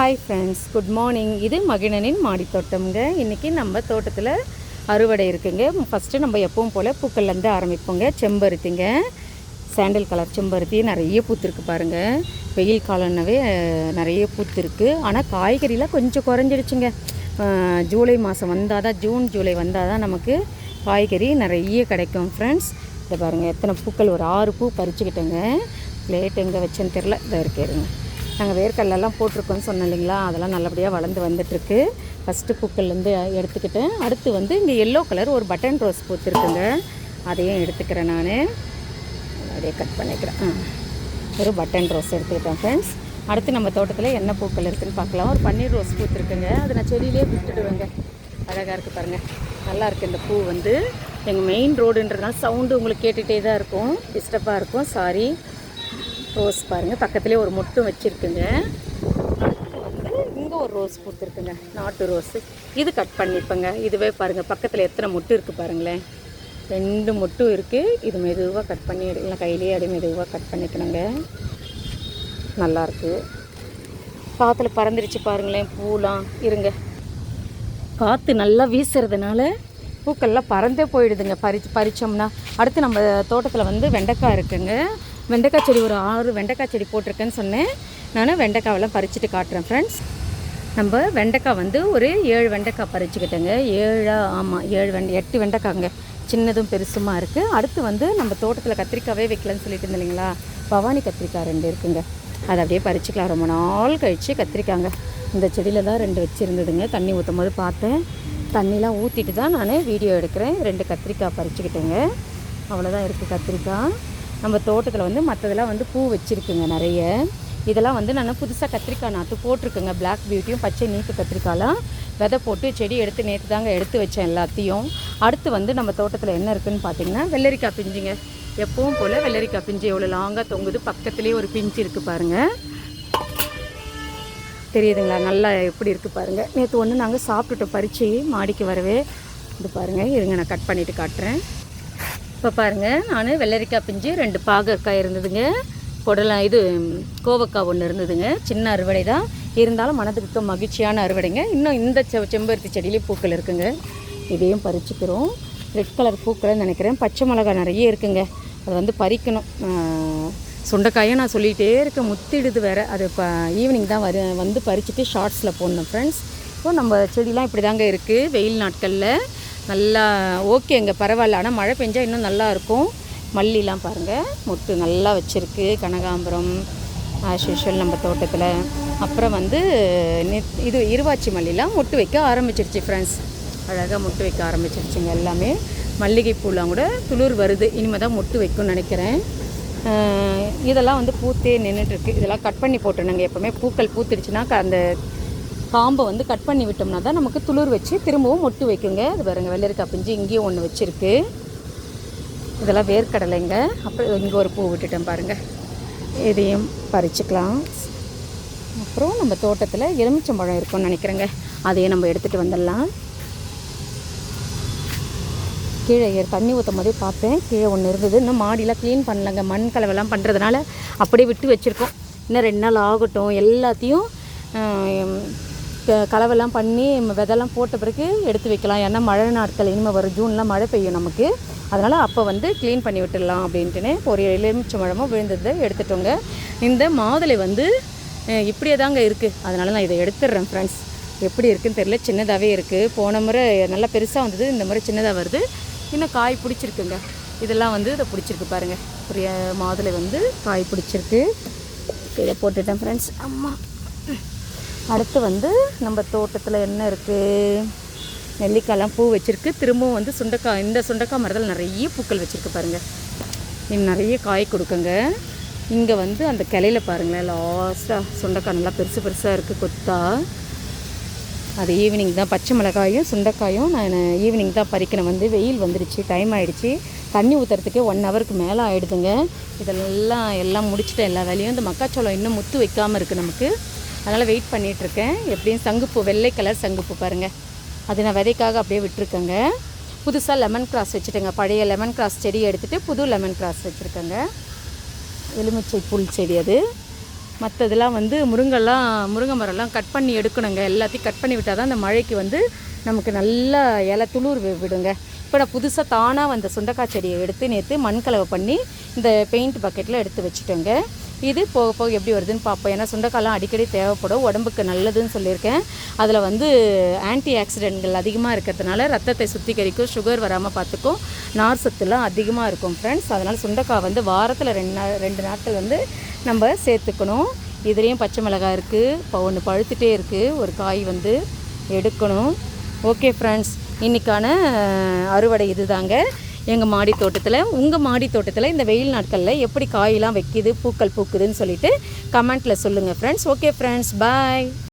Hi friends good morning இது மகிழனின் மாடித்தோட்டம்ங்க. இன்றைக்கி நம்ம தோட்டத்தில் அறுவடை இருக்குங்க. ஃபஸ்ட்டு நம்ம எப்பவும் போல் பூக்கள்லேருந்து ஆரம்பிப்போங்க. செம்பருத்திங்க. சாண்டல் கலர் செம்பருத்தி நிறைய பூத்துருக்கு பாருங்கள் வெயில் காலம்னாவே நிறைய பூத்துருக்கு. ஆனால் காய்கறிலாம் கொஞ்சம் குறைஞ்சிடுச்சுங்க. ஜூலை மாதம் வந்தால் தான் ஜூன் ஜூலை வந்தால் தான் நமக்கு காய்கறி நிறைய கிடைக்கும் ஃப்ரெண்ட்ஸ் இதை பாருங்கள் எத்தனை பூக்கள்? ஒரு ஆறு பூ பறிச்சுக்கிட்டேங்க. பிளேட் எங்கே வச்சேன்னு தெரில இதை இருக்கேருங்க நாங்கள் வேர்க்கடலெல்லாம் போட்டிருக்கோன்னு சொன்னோம் இல்லைங்களா? அதெல்லாம் நல்லபடியாக வளர்ந்து வந்துட்டுருக்கு. ஃபஸ்ட்டு பூக்கள்லேருந்து எடுத்துக்கிட்டேன் அடுத்து வந்து இங்கே எல்லோ கலர் ஒரு பட்டன் ரோஸ் பூத்துருக்குங்க. அதையும் எடுத்துக்கிறேன் நான். அப்படியே கட் பண்ணிக்கிறேன். ஒரு பட்டன் ரோஸ் எடுத்துக்கிட்டேன் ஃப்ரெண்ட்ஸ் அடுத்து நம்ம தோட்டத்தில் என்ன பூக்கள் இருக்குதுன்னு பார்க்கலாம். ஒரு பன்னீர் ரோஸ் பூத்துருக்குங்க. அதை நான் செடியிலே விட்டுடுவேங்க. அழகாக இருக்குது பாருங்கள் நல்லா இருக்குது இந்த பூ வந்து. எங்கள் மெயின் ரோடுன்றதுனால சவுண்டு உங்களுக்கு கேட்டுகிட்டே தான் இருக்கும். டிஸ்டர்பாக இருக்கும். சாரி ரோஸ் பாருங்கள் பக்கத்துலேயே ஒரு மொட்டும் வச்சுருக்குங்க. வந்து இங்கே ஒரு ரோஸ் பூத்துருக்குங்க. நாட்டு ரோஸு. இது கட் பண்ணிப்பேங்க. இதுவே பாருங்கள் பக்கத்தில் எத்தனை மொட்டு இருக்குது பாருங்களேன். ரெண்டு மொட்டும் இருக்குது இது மெதுவாக கட் பண்ணி இல்லை கையிலேயே அப்படியே மெதுவாக கட் பண்ணிக்கணுங்க. நல்லாயிருக்கு காற்றுல பறந்துருச்சு பாருங்களேன். பூலாம். இருங்க. காற்று நல்லா வீசுறதுனால பூக்கள்லாம் பறந்தே போயிடுதுங்க. பறிச்சு பறித்தோம்னா அடுத்து நம்ம தோட்டத்தில் வந்து வெண்டைக்காய் இருக்குங்க. வெண்டைக்காய் செடி ஒரு ஆறு வெண்டைக்காய் செடி போட்டிருக்கேன்னு சொன்னேன். நான் வெண்டைக்காவெல்லாம் பறிச்சுட்டு காட்டுறேன் ஃப்ரெண்ட்ஸ் நம்ம வெண்டைக்காய் வந்து ஒரு ஏழு வெண்டைக்காய் பறிச்சுக்கிட்டேங்க. ஏழா ஆமாம் ஏழு வெண்டை எட்டு வெண்டைக்காங்க சின்னதும் பெருசுமா இருக்குது அடுத்து வந்து நம்ம தோட்டத்தில் கத்திரிக்காவே வைக்கலன்னு சொல்லிட்டு இருந்தேன் இல்லைங்களா? பவானி கத்திரிக்காய் ரெண்டு இருக்குங்க. அதை அப்படியே பறிச்சுக்கலாம். ரொம்ப நாள் கழித்து கத்திரிக்காங்க. இந்த செடியில் தான் ரெண்டு வச்சுருந்ததுங்க. தண்ணி ஊற்றும் போது பார்த்தேன். தண்ணிலாம் ஊற்றிட்டு தான் நான் வீடியோ எடுக்கிறேன். ரெண்டு கத்திரிக்காய் பறிச்சுக்கிட்டேங்க. அவ்வளோதான் இருக்குது கத்திரிக்காய். நம்ம தோட்டத்தில் வந்து மற்றதெல்லாம் வந்து பூ வச்சுருக்குங்க நிறைய. இதெல்லாம் வந்து நான் புதுசாக கத்திரிக்காய் நாற்று போட்டிருக்கேங்க. பிளாக் பியூட்டியும் பச்சை நீட்டு கத்திரிக்காயெலாம் விதை போட்டு செடி எடுத்து நேற்று தாங்க எடுத்து வச்சேன் எல்லாத்தையும். அடுத்து வந்து நம்ம தோட்டத்தில் என்ன இருக்குதுன்னு பார்த்தீங்கன்னா வெள்ளரிக்காய் பிஞ்சுங்க. எப்பவும் போல் வெள்ளரிக்காய் பிஞ்சு எவ்வளோ லாங்காக தொங்குது. பக்கத்துலேயே ஒரு பிஞ்சு இருக்குது பாருங்கள் தெரியுதுங்களா? நல்லா எப்படி இருக்குது பாருங்கள் நேற்று ஒன்று நாங்கள் சாப்பிட்டுட்டோம் பறித்து மாடிக்கு வரவே. இது பாருங்கள் இருங்க நான் கட் பண்ணிவிட்டு காட்டுறேன். இப்போ பாருங்கள் நான் வெள்ளரிக்காய் பிஞ்சு ரெண்டு பாகற்காய் இருந்ததுங்க. புடலாம் இது கோவக்காய் ஒன்று இருந்ததுங்க. சின்ன அறுவடை தான் இருந்தாலும் மனதுக்கு மகிழ்ச்சியான அறுவடைங்க. இன்னும் இந்த செ செம்பருத்தி செடியிலே பூக்கள் இருக்குங்க. இதையும் பறிச்சுக்கிறோம். ரெட் கலர் பூக்களை நினைக்கிறேன். பச்சை மிளகாய் நிறைய இருக்குங்க. அது வந்து பறிக்கணும். சுண்டைக்காயும் நான் சொல்லிகிட்டே இருக்கேன். முத்திடுது வேறு. அது இப்போ ஈவினிங் தான் வரு வந்து பறிச்சுட்டு ஷார்ட்ஸில் போடணும் ஃப்ரெண்ட்ஸ் இப்போ நம்ம செடிலாம் இப்படி தாங்க இருக்குது வெயில் நாட்களில். நல்லா ஓகேங்க பரவாயில்ல. ஆனால் மழை பெஞ்சால் இன்னும் நல்லா இருக்கும். மல்லிலாம் பாருங்கள் மொட்டு நல்லா வச்சுருக்கு. கனகாம்பரம் ஆஸ் யூஷுவல் நம்ம தோட்டத்தில். அப்புறம் வந்து இது இருவாச்சி மல்லிலாம் மொட்டு வைக்க ஆரம்பிச்சிருச்சு ஃப்ரெண்ட்ஸ் அழகாக மொட்டு வைக்க ஆரம்பிச்சிருச்சுங்க எல்லாமே. மல்லிகைப்பூலாம் கூட துளிர் வருது. இனிமேல் தான் மொட்டு வைக்கும்னு நினைக்கிறேன். இதெல்லாம் வந்து பூத்தே நின்றுட்டுருக்கு இதெல்லாம் கட் பண்ணி போட்டுருணுங்க எப்போவுமே பூக்கள் பூத்துடுச்சுன்னா அந்த காம்பை வந்து கட் பண்ணி விட்டோம்னா தான் நமக்கு துளிர் வச்சு திரும்பவும் மொட்டு வைக்குங்க. இது பாருங்க வெள்ளரிக்காய் பிஞ்சு இங்கேயும் ஒன்று வச்சுருக்கு. இதெல்லாம் வேர்க்கடலைங்க. அப்புறம் இங்கே ஒரு பூ விட்டுட்டேன் பாருங்கள் இதையும் பறிச்சுக்கலாம். அப்புறம் நம்ம தோட்டத்தில் எலுமிச்சம்பழம் இருக்கும்னு நினைக்கிறேங்க. அதையும் நம்ம எடுத்துகிட்டு வந்துடலாம். கீழே ஏ- தண்ணி ஊற்றும் போதே பார்ப்பேன் கீழே ஒன்று இருந்தது. இன்னும் மாடிலாம் க்ளீன் பண்ணலங்க. மண் கலவெல்லாம் பண்ணுறதுனால அப்படியே விட்டு வச்சுருக்கோம். இன்னும் ரெண்டு நாள் ஆகட்டும். எல்லாத்தையும் ஆம், கலவெல்லாம் பண்ணி விதைலாம் போட்ட பிறகு எடுத்து வைக்கலாம். ஏன்னா மழை நாட்கள் இனிமேல் வரும் ஜூன்லாம் மழை பெய்யும் நமக்கு. அதனால் அப்போ வந்து க்ளீன் பண்ணி விட்டுடலாம் அப்படின்ட்டுன்னு ஒரு எலுமிச்சம்பழமும் விழுந்ததை எடுத்துட்டோங்க. இந்த மாதுளை வந்து இப்படியே தாங்க இருக்குது அதனால் நான் இதை எடுத்துடுறேன் ஃப்ரெண்ட்ஸ் எப்படி இருக்குன்னு தெரியல. சின்னதாகவே இருக்குது போன முறை நல்லா பெருசாக வந்தது. இந்த முறை சின்னதாக வருது. இன்னும் காய் பிடிச்சிருக்குங்க. இதெல்லாம் வந்து இதை பிடிச்சிருக்கு பாருங்கள் ஒரு மாதுளை வந்து காய் பிடிச்சிருக்கு. இதை போட்டுட்டேன் ஃப்ரெண்ட்ஸ் அம்மா. அடுத்து வந்து நம்ம தோட்டத்தில் என்ன இருக்குது நெல்லிக்காய்லாம் பூ வச்சுருக்கு. திரும்பவும் வந்து சுண்டைக்காய் இந்த சுண்டைக்காய் மரத்தில் நிறைய பூக்கள் வச்சுருக்கு பாருங்கள் இன்னும் நிறைய காய் கொடுக்குங்க. இங்கே வந்து அந்த கிளையில பாருங்களேன் லாஸ்ட்டாக சுண்டைக்காய் நல்லா பெருசு பெருசாக இருக்குது கொத்தா. அது ஈவினிங் தான் பச்சை மிளகாயும் சுண்டைக்காயும் நான் ஈவினிங் தான் பறிக்கணும் வந்து வெயில் வந்துடுச்சு டைம் ஆகிடுச்சு தண்ணி ஊற்றுறதுக்கே ஒன் ஹவருக்கு மேலே ஆகிடுதுங்க இதெல்லாம் எல்லாம் முடிச்சுட்டு எல்லா வேலையும் இந்த மக்காச்சோளம் இன்னும் முத்து வைக்காமல் இருக்குது நமக்கு. அதனால் வெயிட் பண்ணிகிட்ருக்கேன் எப்படியும் சங்குப்பூ வெள்ளை கலர் சங்குப்பூ பாருங்கள் அது நான் விதைக்காக அப்படியே விட்டுருக்கேங்க. புதுசாக லெமன் கிராஸ் வச்சுட்டேங்க. பழைய லெமன் கிராஸ் செடி எடுத்துகிட்டு புது லெமன் கிராஸ் வச்சுருக்கேங்க. எலுமிச்சை புல் செடி அது. மற்றதெல்லாம் வந்து முருங்கெல்லாம் முருங்கை மரம்லாம் கட் பண்ணி எடுக்கணுங்க. எல்லாத்தையும் கட் பண்ணி விட்டால் தான் அந்த மழைக்கு வந்து நமக்கு நல்லா இலை துளிர் விடுங்க. இப்போ நான் புதுசாக தானாக வந்த சுண்டக்காய் செடியை எடுத்து நேற்று மண் கலவை பண்ணி இந்த பெயிண்ட் பக்கெட்டில் எடுத்து வச்சுட்டேங்க. இது போக போக எப்படி வருதுன்னு பார்ப்போம். ஏன்னா சுண்டைக்காய்லாம் அடிக்கடி தேவைப்படும். உடம்புக்கு நல்லதுன்னு சொல்லியிருக்கேன். அதில் வந்து ஆன்டி ஆக்சிடென்ட்கள் அதிகமாக இருக்கிறதுனால ரத்தத்தை சுத்திகரிக்கும் சுகர் வராமல் பார்த்துக்கும் நார் சத்துலாம் அதிகமாக இருக்கும் ஃப்ரெண்ட்ஸ் அதனால் சுண்டைக்காய் வந்து வாரத்தில் ரெண்டு நாள் ரெண்டு நாட்கள் வந்து நம்ம சேர்த்துக்கணும். இதுலேயும் பச்சை மிளகாய் இருக்குது இப்போ ஒன்று பழுத்துட்டே இருக்குது ஒரு காய் வந்து எடுக்கணும். ஓகே ஃப்ரெண்ட்ஸ் இன்றைக்கான அறுவடை இதுதாங்க. எங்கள் மாடி தோட்டத்தில் உங்கள் மாடி தோட்டத்தில் இந்த வெயில் நாட்களில் எப்படி காயெல்லாம் வைக்கிது பூக்கள் பூக்குதுன்னு சொல்லிட்டு கமெண்ட்டில் சொல்லுங்கள் ஃப்ரெண்ட்ஸ் ஓகே ஃப்ரெண்ட்ஸ் பாய்